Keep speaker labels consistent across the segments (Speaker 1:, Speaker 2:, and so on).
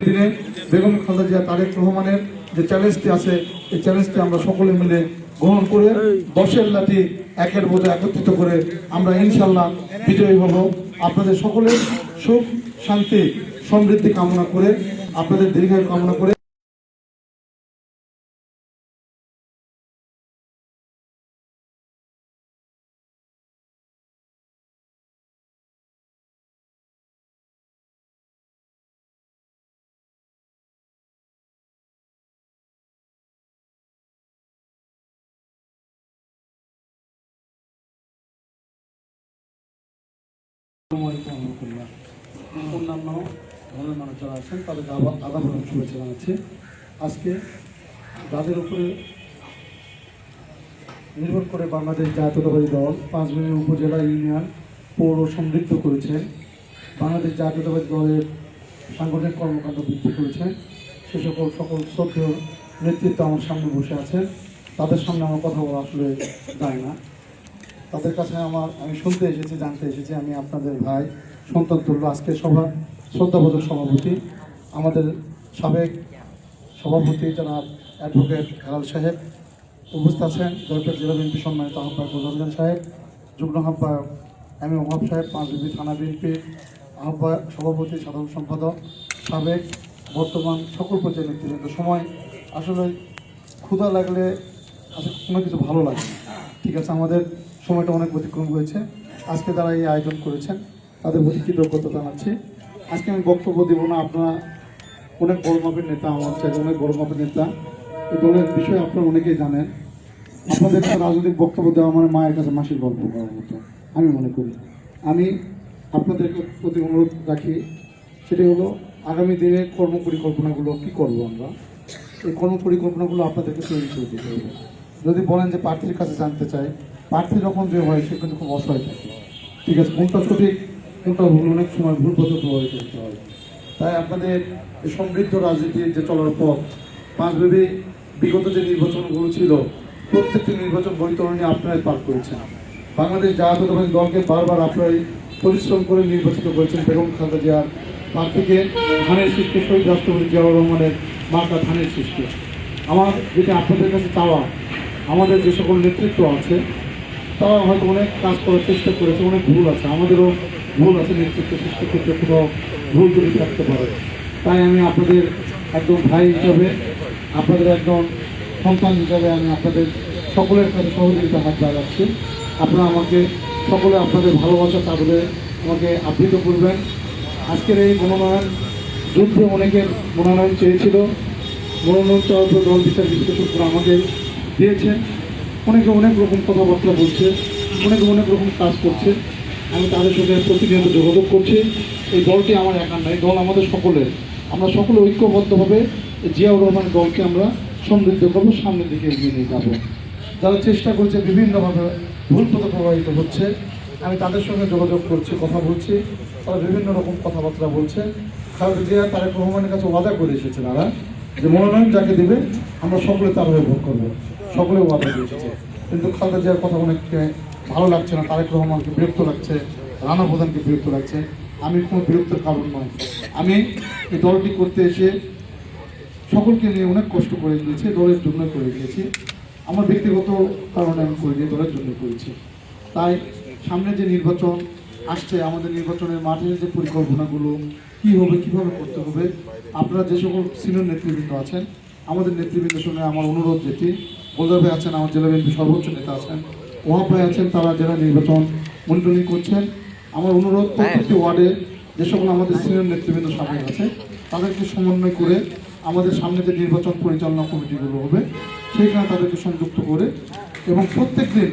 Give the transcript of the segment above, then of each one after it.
Speaker 1: দিনে বেগম খালেদা জিয়া, তারেক রহমানের যে চ্যালেঞ্জটি আছে, এই চ্যালেঞ্জটি আমরা সকলে মিলে গ্রহণ করে দশের লাঠি একের মধ্যে একত্রিত করে আমরা ইনশাল্লাহ বিজয়ী হব। আপনাদের সকলের সুখ, শান্তি, সমৃদ্ধি কামনা করে, আপনাদের দীর্ঘায়ু কামনা করে অন্যান্য ধর্মের মানুষ যারা আছেন আবার আজকে উপরে নির্ভর করে বাংলাদেশ জাতীয়তাবাদী দল পাঁচবিবি উপজেলা ইউনিয়ন পৌর সমৃদ্ধ করেছেন। বাংলাদেশ জাতীয়তাবাদী দলের সাংগঠনিক কর্মকাণ্ড বৃদ্ধি করেছেন। সে সকল সকল শ্রদ্ধেয় নেতৃত্ব আমার সামনে বসে আছেন। তাদের সামনে আমার কথা বলা আসলে যায় না। তাদের কাছে আমার, আমি শুনতে এসেছি, জানতে এসেছি। আমি আপনাদের ভাই সন্তান তুল্য আজকে সভা, শ্রদ্ধাবোধক সভাপতি। আমাদের সাবেক সভাপতি জনাব অ্যাডভোকেট হেলাল সাহেব উপস্থিত আছেন। জয়পুর জেলা বিএনপি সম্মানিত আহ্বায়ক রমজান সাহেব, যুগ্ম আহ্বায়ক এম এ ওহাব সাহেব পাঁচবিবি থানা বিএনপি আহ্বায়ক, সভাপতি, সাধারণ সম্পাদক, সাবেক বর্তমান সকল পর্যায়ের নেতৃবৃন্দ। সময় আসলে ক্ষুধা লাগলে, আসলে কোনো কিছু ভালো লাগে ঠিক আছে, আমাদের সময়টা অনেক অতিক্রম হয়েছে। আজকে তারা এই আয়োজন করেছেন, তাদের প্রতি কৃতজ্ঞতা জানাচ্ছি। আজকে আমি বক্তব্য দেবো না, আপনারা অনেক বড় মাপের নেতা আমার চাইতে অনেক বড় মাপের নেতা। এই দলের বিষয়ে আপনারা অনেকেই জানেন। আপনাদের রাজনৈতিক বক্তব্য দেওয়া মানে মায়ের কাছে মাসির গল্প করার মতো, আমি মনে করি। আমি আপনাদের প্রতি অনুরোধ রাখি সেটি হলো আগামী দিনের কর্ম পরিকল্পনাগুলো কী করব আমরা? এই কর্ম পরিকল্পনাগুলো আপনাদেরকে তৈরি করে দিতে হবে। যদি বলেন যে প্রার্থীর কাছে জানতে চাই প্রার্থী যখন যে হয়, সে কিন্তু খুব অসহায় থাকে। ঠিক আছে, কোনটা সঠিক, কোনটা ভুল, অনেক সময় ভুল পথে প্রভাবিত হতে হয়। তাই আপনাদের সমৃদ্ধ রাজনীতির যে চলার পথ, পাঁচ পাঁচভাবে বিগত যে নির্বাচনগুলো ছিল, প্রত্যেকটি নির্বাচন বৈতরণী আপনারাই পার করেছেন। বাংলাদেশ জাতীয়তাবাদী দলকে বারবার আপনারাই পরিশ্রম করে নির্বাচিত করেছেন বেগম খালেদা জিয়ার প্রার্থীকে ধানের সৃষ্টি শহীদ রাষ্ট্রপতি জিয়াউর রহমানের মার্কা ধানের সৃষ্টি আমার যেটা আপনাদের কাছে চাওয়া, আমাদের যে সকল নেতৃত্ব আছে তারা হয়তো অনেক কাজ করার চেষ্টা করেছে, অনেক ভুল আছে, আমাদেরও ভুল আছে নেতৃত্ব সৃষ্টির ক্ষেত্রে কোথাও ভুল ত্রুটি থাকতে পারে। তাই আমি আপনাদের একদম ভাই হিসাবে, আপনাদের একদম সন্তান হিসাবে আমি আপনাদের সকলের কাছে সহযোগিতা হাত বাড়াচ্ছি। আপনারা আমাকে সকলে আপনাদের ভালোবাসা চাদরে আমাকে আবৃত করবেন। আজকের এই মনোনয়ন, যুদ্ধে অনেকের মনোনয়ন চেয়েছিল। মনোনয়ন চাওয়ার দল বিচার বিশ্লেষণ করে আমাদের দিয়েছে অনেকে অনেক রকম কথাবার্তা বলছে, অনেকে অনেক রকম কাজ করছে। আমি তাদের সঙ্গে প্রতিনিয়ত যোগাযোগ করছি। এই দলটি আমার একার নয় দল আমাদের সকলের। আমরা সকলে ঐক্যবদ্ধভাবে জিয়াউর রহমানের দলকে আমরা সমৃদ্ধ করব, সামনের দিকে এগিয়ে নিয়ে যাব। যারা চেষ্টা করছে বিভিন্নভাবে ভুল পথে প্রভাবিত হচ্ছে, আমি তাদের সঙ্গে যোগাযোগ করছি, কথা বলছি। তারা বিভিন্ন রকম কথাবার্তা বলছে। কারণ জিয়া, তারেক রহমানের কাছে ওয়াদা করে এসেছে তারা যে মনোনয়ন যাকে দেবে, আমরা সকলে তার হয়ে ভোট করব। সকলে ওয়াদা দিয়ে এসেছে কিন্তু খালেদা জিয়ার কথা অনেককে ভালো লাগছে না, তারেক রহমানকে বিরক্ত লাগছে, রানা প্রধানকে বিরক্ত লাগছে। আমি কোনো বিরক্তের কারণ নয়। আমি এই দলটি করতে এসে সকলকে নিয়ে অনেক কষ্ট করে গিয়েছি দলের জন্য করে দিয়েছি। আমার ব্যক্তিগত কারণে আমি করে দিয়ে দলের জন্য করেছি। তাই সামনে যে নির্বাচন আসছে, আমাদের নির্বাচনের মাঠের যে পরিকল্পনাগুলো, কী হবে, কীভাবে করতে হবে, আপনারা যে সকল সিনিয়র নেতৃবৃন্দ আছেন, আমাদের নেতৃবৃন্দের সঙ্গে আমার অনুরোধ যেটি গোলদার আছেন আমার জেলা বিএনপি সর্বোচ্চ নেতা আছেন ওহাব আছেন তারা জেলা নির্বাচন মনিটরিং করছেন। আমার অনুরোধ প্রত্যেকটি ওয়ার্ডে যে সকল আমাদের সিনিয়র নেতৃবৃন্দ সামনে আছে তাদেরকে সমন্বয় করে আমাদের সামনে যে নির্বাচন পরিচালনা কমিটিগুলো হবে সেইখানে তাদেরকে সংযুক্ত করে এবং প্রত্যেক দিন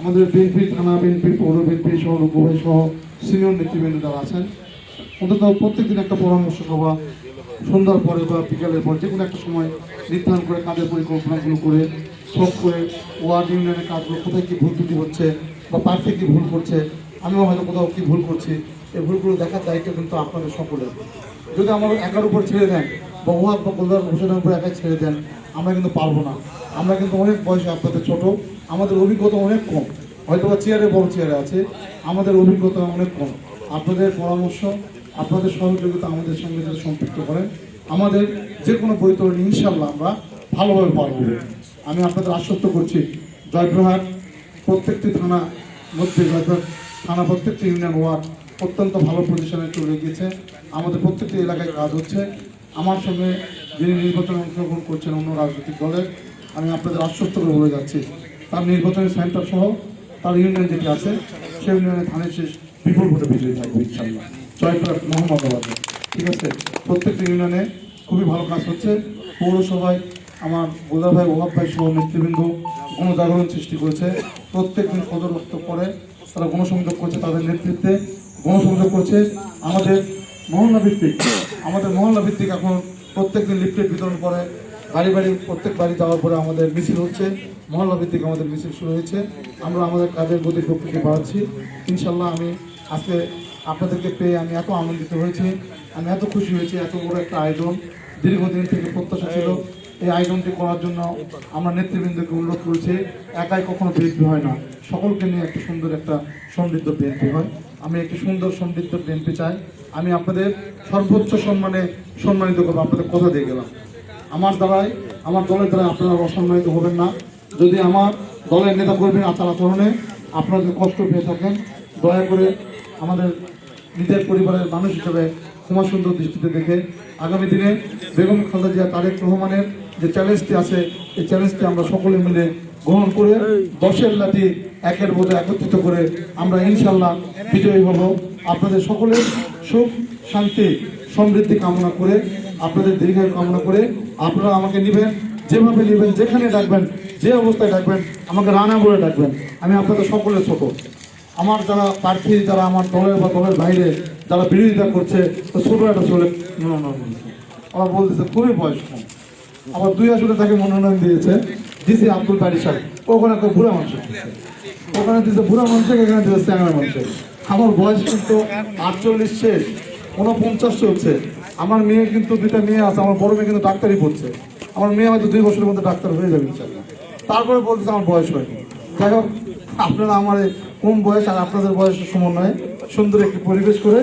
Speaker 1: আমাদের বিএনপি থানা বিএনপি পৌর বিএনপি সহ লোকভাই সহ সিনিয়র নেতৃবৃন্দ যারা আছেন অন্তত প্রত্যেক দিন একটা পরামর্শ সভা সন্ধ্যার পরে বা বিকালের পর যে কোনো একটা সময় নির্ধারণ করে কাজের পরিকল্পনাগুলো করে সব করে ওয়ার্ড ইউনিয়নের কাজগুলো কোথায় কী ভুল ত্রুটি হচ্ছে বা প্রার্থী কী ভুল করছে, আমিও হয়তো কোথাও কী ভুল করছি, এই ভুলগুলো দেখার দায়িত্ব কিন্তু আপনাদের সকলের। যদি আমার একার উপর ছেড়ে দেন বা ওয়ার্ড বা কলকাতার হোসেনের উপর একাই ছেড়ে দেন, আমরা কিন্তু পারব না। আমরা কিন্তু অনেক বয়সে আপনাদের ছোট, আমাদের অভিজ্ঞতা অনেক কম। হয়তো বা চেয়ারে বড় চেয়ারে আছে, আমাদের অভিজ্ঞতা অনেক কম। আপনাদের পরামর্শ আপনাদের সহযোগিতা আমাদের সঙ্গে যদি সম্পৃক্ত করেন, আমাদের যে কোনো বৈতরণী ইনশাল্লাহ আমরা ভালোভাবে পালন করব। আমি আপনাদের আশ্বস্ত করছি জয়প্রহাট প্রত্যেকটি থানা মধ্যে জয়প্রহাট থানা প্রত্যেকটি ইউনিয়ন ওয়ার্ড অত্যন্ত ভালো পজিশনে চলে গিয়েছে। আমাদের প্রত্যেকটি এলাকায় কাজ হচ্ছে। আমার সঙ্গে যিনি নির্বাচনে অংশগ্রহণ করছেন অন্য রাজনৈতিক দলের, আমি আপনাদের আশ্বস্ত করে বলে যাচ্ছি, তার নির্বাচনী সেন্টার সহ তার ইউনিয়ন যেটি আছে, সেই ইউনিয়নে ধানের শেষ বিপুল ভোটে বিজয়ী থাকবে ইনশাল্লাহ জয়পুর মোহাম্মদাবাদে ঠিক আছে? প্রত্যেকটি ইউনিয়নে খুবই ভালো কাজ হচ্ছে। পৌরসভায় আমার বোদার ভাই, ওহাব ভাই সহ নেতৃবৃন্দ গণজাগরণ সৃষ্টি করেছে। প্রত্যেক দিন সদর রক্ত করে তারা গণসংযোগ করছে তাদের নেতৃত্বে। গণসংযোগ করছে আমাদের মহল্লা ভিত্তিক। আমাদের মহল্লা ভিত্তিক এখন প্রত্যেক দিন লিফলেট বিতরণ করে। বাড়ি বাড়ি, প্রত্যেক বাড়ি যাওয়ার পরে আমাদের মিছিল হচ্ছে। মহল্লা ভিত্তিক আমাদের মিছিল শুরু হয়েছে। আমরা আমাদের কাজের গতি প্রকৃতি বাড়াচ্ছি। ইনশাল্লাহ আমি আজকে আপনাদেরকে পেয়ে আমি এত আনন্দিত হয়েছি। আমি এত খুশি হয়েছি, এত বড় একটা আয়োজন। দীর্ঘদিন থেকে প্রত্যাশা ছিল এই আয়োজনটি করার জন্য আমরা নেতৃবৃন্দকে অনুরোধ করেছি, একাই কখনো বিএনপি হয় না। সকলকে নিয়ে একটা সুন্দর একটা সমৃদ্ধ বিএনপি হয়। আমি একটি সুন্দর সমৃদ্ধ বিএনপি চাই। আমি আপনাদের সর্বোচ্চ সম্মানে সম্মানিত করব, আপনাদের কথা দিয়ে গেলাম। আমার দ্বারাই, আমার দলের দ্বারা আপনারা অসম্মানিত হবেন না। যদি আমার দলের নেতা কর্মীর আচার আচরণে আপনারা কষ্ট পেয়ে থাকেন, দয়া করে আমাদের নিজের পরিবারের মানুষ হিসেবে ক্ষমা সুন্দর দৃষ্টিতে দেখে আগামী দিনে বেগম খালেদা জিয়া, তারেক রহমানের যে চ্যালেঞ্জটি আছে, এই চ্যালেঞ্জটি আমরা সকলে মিলে গ্রহণ করে দশের লাঠি একের মধ্যে একত্রিত করে আমরা ইনশাল্লাহ বিজয়ী হব। আপনাদের সকলের সুখ, শান্তি, সমৃদ্ধি কামনা করে, আপনাদের দীর্ঘায়ু কামনা করে আপনারা আমাকে নেবেন, যেভাবে নেবেন, যেখানে ডাকবেন, যে অবস্থায় ডাকবেন, আমাকে রানা বলে ডাকবেন। আমি আপনাদের সকলের ছোট। আমার যারা প্রার্থী, যারা আমার দলের বা দলের বাইরে যারা বিরোধিতা করছে, তো ছোট একটা চলে মনোনয়ন দিয়েছে আমার বলতেছে, খুবই বয়স কম। আবার দুই আসলে তাকে মনোনয়ন দিয়েছে, ডিসি আব্দুল বাড়ি সাহেব। ওখানে একটা বুড়া মানুষ ওখানে দিয়েছে, বুড়া মানুষকে এখানে দিয়েছে চ্যাংরা মানুষের আমার বয়স কিন্তু আটচল্লিশ শেষ উনপঞ্চাশ চলছে আমার মেয়ে কিন্তু দুইটা মেয়ে আছে, আমার বড় মেয়ে কিন্তু ডাক্তারই পড়ছে। আমার মেয়ে হয়তো দুই বছরের মধ্যে ডাক্তার হয়ে যাবে ইনশাল্লাহ তারপরে বলতেছে, আমার বয়স হয়নি। যাই হোক আপনারা আমার কম বয়স আর আপনাদের বয়সের সমন্বয়ে সুন্দর একটি পরিবেশ করে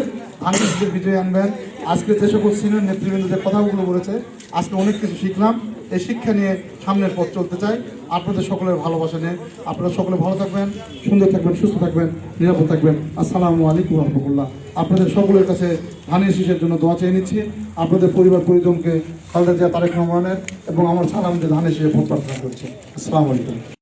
Speaker 1: আনন্দের বিজয় আনবেন। আজকে যে সকল সিনিয়র নেতৃবৃন্দ যে কথাগুলো বলেছে, আজকে অনেক কিছু শিখলাম। এই শিক্ষা নিয়ে সামনের পথ চলতে চাই। আপনাদের সকলের ভালোবাসা নিয়ে। আপনারা সকলে ভালো থাকবেন, সুন্দর থাকবেন, সুস্থ থাকবেন, নিরাপদ থাকবেন। আসসালামু আলাইকুম রহমতুল্লাহ। আপনাদের সকলের কাছে ধানের শীষের জন্য দোয়া চেয়ে নিচ্ছি। আপনাদের পরিবার পরিজনকে খালেদা জিয়া তারেক রহমানের এবং আমার সালাম যে ধানের শীষে ভোট প্রার্থনা করছি। আসসালামু আলাইকুম।